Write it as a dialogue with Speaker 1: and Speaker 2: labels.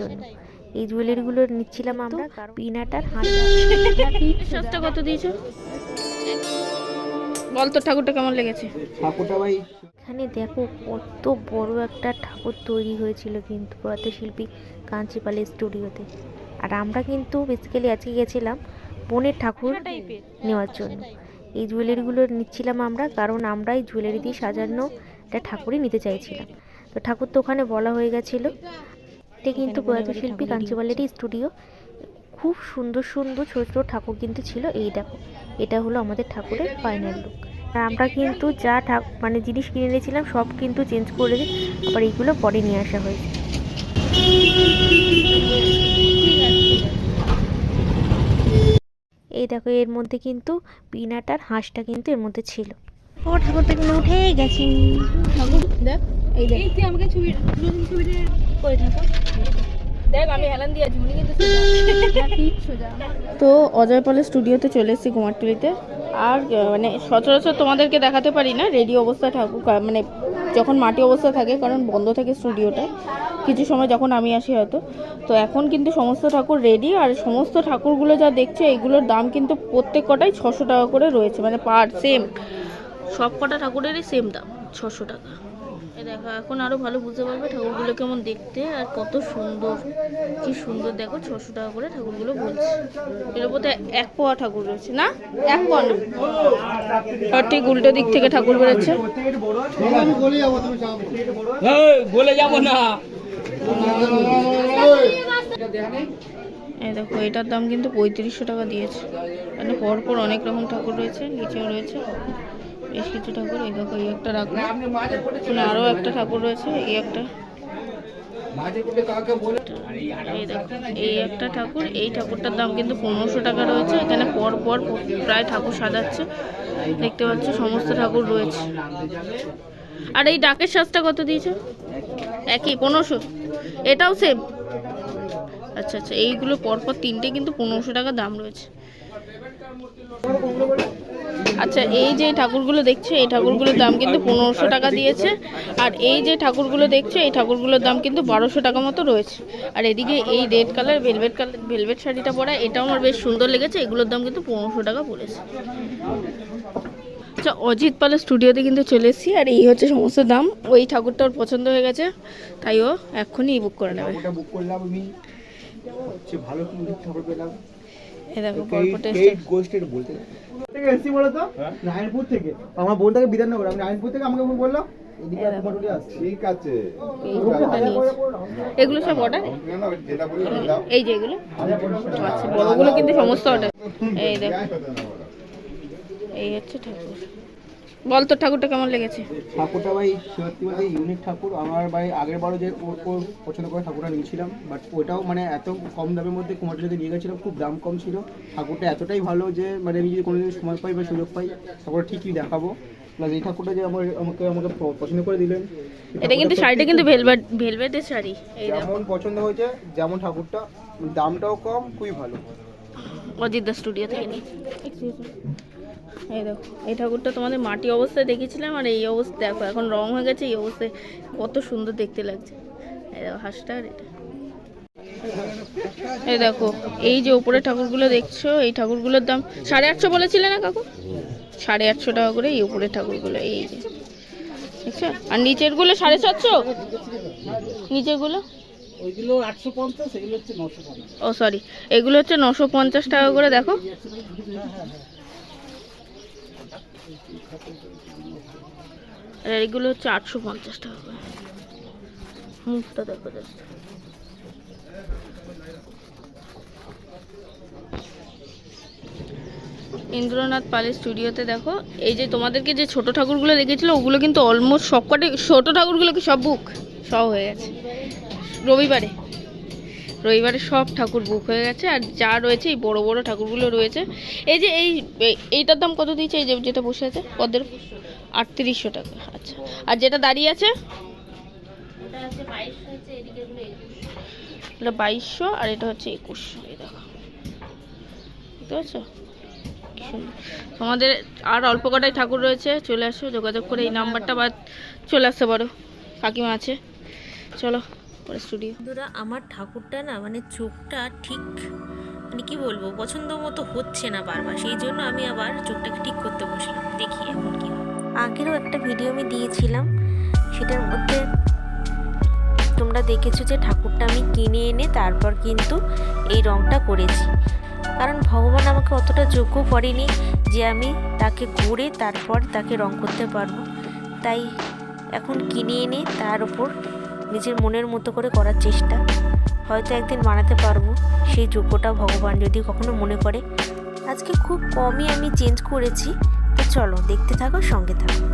Speaker 1: জন্য। এই জুয়েলারিগুলো নিচ্ছিলাম আমরা পিনাট আর
Speaker 2: সস্তা কত দিয়েছ? বল তো ঠাকুরটা কেমন লেগেছে?
Speaker 3: ঠাকুরটা ভাই
Speaker 1: এখানে দেখো কত বড় একটা ঠাকুর তৈরি হয়েছিল কিন্তু প্রয়াত শিল্পী কাঞ্চিপালের স্টুডিওতে। আর আমরা কিন্তু বেসিক্যালি আজকে গেছিলাম বোনের ঠাকুর নেওয়ার জন্য। এই জুয়েলারিগুলো নিচ্ছিলাম আমরা কারণ আমরা এই জুয়েলারি দিয়ে সাজানো একটা ঠাকুরই নিতে চাইছিলাম। তো ঠাকুর তো ওখানে বলা হয়ে গেছিল। এটা কিন্তু প্রয়াত শিল্পী কাঞ্চিপালেরই স্টুডিও খুব সুন্দর সুন্দর ছোট ছোট ঠাকুর কিন্তু ছিল। এই দেখো এটা হলো আমাদের ঠাকুরের ফাইনাল লুক আর আমরা কিন্তু যা ঠাক মানে জিনিস কিনে এনেছিলাম সব কিন্তু চেঞ্জ করে আবার এইগুলো পরে নিয়ে আসা হয়েছে। এই দেখো এর মধ্যে কিন্তু পিনাটার হাঁসটা কিন্তু এর মধ্যে ছিল। ও ঠাকুরটা কিন্তু উঠে গেছে।
Speaker 2: ঠাকুর দেখ। এই দেখ। এই আমাকে ছবি ছবিটা উনি কিন্তু তো অজয় পলের স্টুডিওতে চলে এসেছি কুমারটুলিতে। আর মানে সচরাচর তোমাদেরকে দেখাতে পারি না, রেডি অবস্থায় ঠাকুর মানে যখন মাটি অবস্থা থাকে, কারণ বন্ধ থাকে স্টুডিওটা, কিছু সময় যখন আমি আসি হয়তো। তো এখন কিন্তু সমস্ত ঠাকুর রেডি, আর সমস্ত ঠাকুরগুলো যা দেখছে, এগুলোর দাম কিন্তু প্রত্যেক কটাই ছশো টাকা করে রয়েছে মানে পার সেম সব কটা ঠাকুরেরই সেম দাম, ছশো টাকা। এ দেখো এখন আরও ভালো বুঝতে পারবে ঠাকুরগুলো কেমন দেখতে আর কত সুন্দর। কি সুন্দর দেখো ছশো টাকা করে ঠাকুরগুলো বলছে। এর মধ্যে এক পোয়া ঠাকুর রয়েছে না? এক পোয়া না? আর ঠিক উল্টো দিক থেকে ঠাকুর বেরোচ্ছে।
Speaker 3: বলে যাব না।
Speaker 2: এই দেখো এটার দাম কিন্তু পঁয়ত্রিশশো টাকা দিয়েছে। মানে পরপর অনেক রকম ঠাকুর রয়েছে নিচেও রয়েছে। বেশ কিছু ঠাকুর, এই দেখো, এই একটা রাখো। এখানে আরও একটা ঠাকুর রয়েছে, এই একটা। এই একটা ঠাকুর, এই ঠাকুরটার দাম কিন্তু পনেরোশো টাকা রয়েছে। এখানে পর পর প্রায় ঠাকুর সাজাচ্ছে। দেখতে পাচ্ছ, সমস্ত ঠাকুর রয়েছে। আর এই ডাকের সাজটা কত দিয়েছে? একই, পনেরোশো। এটাও সেম আচ্ছা আচ্ছা এইগুলো পরপর তিনটে কিন্তু পনেরোশো টাকা দাম রয়েছে। আচ্ছা এই যে ঠাকুরগুলো দেখছ, এই ঠাকুরগুলোর দাম কিন্তু পনেরোশো টাকা দিয়েছে। আর এই যে ঠাকুরগুলো দেখছ, এই ঠাকুরগুলোর দাম কিন্তু বারোশো টাকা মতো রয়েছে। আর এদিকে এই red colour, velvet colour, velvet শাড়িটা পরা, এটাও আমার বেশ সুন্দর লেগেছে, এগুলোর দাম কিন্তু পনেরোশো টাকা পড়েছে। আচ্ছা অজিত পালের স্টুডিওতে কিন্তু চলে এসেছি, আর এই হচ্ছে সমস্ত দাম। ওই ঠাকুরটা ওর পছন্দ হয়ে গেছে, তাই ও এক্ষুনি বুক করে নেবে।
Speaker 3: বুক করলাম আমি। ভালো ঠাকুর পেলাম।
Speaker 2: এই দেখো পরপর টেস্ট
Speaker 3: বলতে থেকে এসছি বলো তো নারায়ণপুর থেকে। আমার বোন থেকে বিধাননগর আমি নারায়ণপুর থেকে আমাকে
Speaker 4: ঠিক আছে।
Speaker 2: এগুলো সব অর্ডার এই যে এগুলো? আচ্ছা বড়গুলো কিন্তু সমস্ত অর্ডার এই দেখো। এই হচ্ছে ঠাকুর। বল তোর ঠাকুরটা কেমন লেগেছে?
Speaker 3: ঠাকুরটা ভাই সত্যি বলতে ইউনিক ঠাকুর। আমার ভাই আগের বারও যে ওর ওর পছন্দ করে ঠাকুরটা নিয়েছিলাম বাট ওটাও মানে এত কম দামের মধ্যে কুমারটুলিতে নিয়ে গেছিলাম খুব দাম কম ছিল। ঠাকুরটা এতটাই ভালো যে মানে আমি যদি কোনোদিন সময় পাই বা সুযোগ পাই ঠাকুরটা ঠিকই দেখাবো। প্লাস এই ঠাকুরটা যে আমার আমাকে আমাকে পছন্দ করে দিলেন
Speaker 2: এটা কিন্তু শাড়িটা কিন্তু ভেলভেট ভেলভেটের শাড়ি এই
Speaker 3: যেমন পছন্দ হয়েছে যেমন ঠাকুরটা দামটাও কম খুবই ভালো।
Speaker 2: অজিত দা স্টুডিও থেকে নিই এই দেখো এই ঠাকুরটা তোমাদের মাটি অবস্থায় দেখেছিলাম আর এই অবস্থা দেখো এখন রং হয়ে গেছে এই অবস্থায় কত সুন্দর দেখতে লাগছে। এই দেখো হাঁসটা আর এটা। এই দেখো এই যে উপরে ঠাকুরগুলো দেখছ এই ঠাকুরগুলোর দাম সাড়ে আটশো বলেছিলে না কাকু? সাড়ে আটশো টাকা করে এই উপরের ঠাকুরগুলো এই যে। দেখছ? আর নিচেরগুলো সাড়ে সাতশো? নিচেরগুলো? ও সরি এগুলো হচ্ছে নশো পঞ্চাশ টাকা করে দেখো। আর এইগুলো হচ্ছে আটশো পঞ্চাশ টাকা মুখটা দেখো জাস্ট ইন্দ্রনাথ পালের স্টুডিওতে দেখো, এই যে তোমাদেরকে যে ছোট ঠাকুরগুলো দেখেছিল, ওগুলো কিন্তু অলমোস্ট সবকটা ছোট ঠাকুরগুলো কি সব বুক সব হয়ে গেছে। রবিবারে। রবিবারে সব ঠাকুর বুক হয়ে গেছে আর যা রয়েছে এই বড় বড় ঠাকুরগুলো রয়েছে। এই যে এই এই- এইটার দাম কত দিয়েছে এই যে যেটা বসে আছে পদ্মের আটত্রিশশো টাকা। আচ্ছা। আর যেটা দাঁড়িয়ে আছে? এটা বাইশশো আর এটা হচ্ছে একুশশো এই দেখো। বুঝতে পারছ? তোমাদের আর অল্প কটাই ঠাকুর রয়েছে চলে আসো যোগাযোগ করে এই নাম্বারটা বা চলে আসতে পারো। কাকিমা আছে। চলো। পরে স্টুডিও
Speaker 1: বন্ধুরা আমার ঠাকুরটা না মানে চোখটা ঠিক মানে কি বলব পছন্দ মতো হচ্ছে না বারবার। সেই জন্য আমি আবার চোখটাকে ঠিক করতে বসলাম। দেখি এখন কি আগেরও একটা ভিডিও আমি দিয়েছিলাম সেটার মধ্যে তোমরা দেখেছ যে ঠাকুরটা আমি কিনে এনে তারপর কিন্তু এই রংটা করেছি। কারণ ভগবান আমাকে অতটা যোগ্য করেনি যে আমি তাকে ঘুরে তারপর তাকে রং করতে পারব। তাই এখন কিনে এনে তার উপর নিজের মনের মতো করে করার চেষ্টা। হয়তো একদিন বানাতে পারব সেই যোগ্যটা ভগবান যদি কখনো মনে করে। আজকে খুব কমই আমি চেঞ্জ করেছি। তো চলো দেখতে থাকো, সঙ্গে থাকো।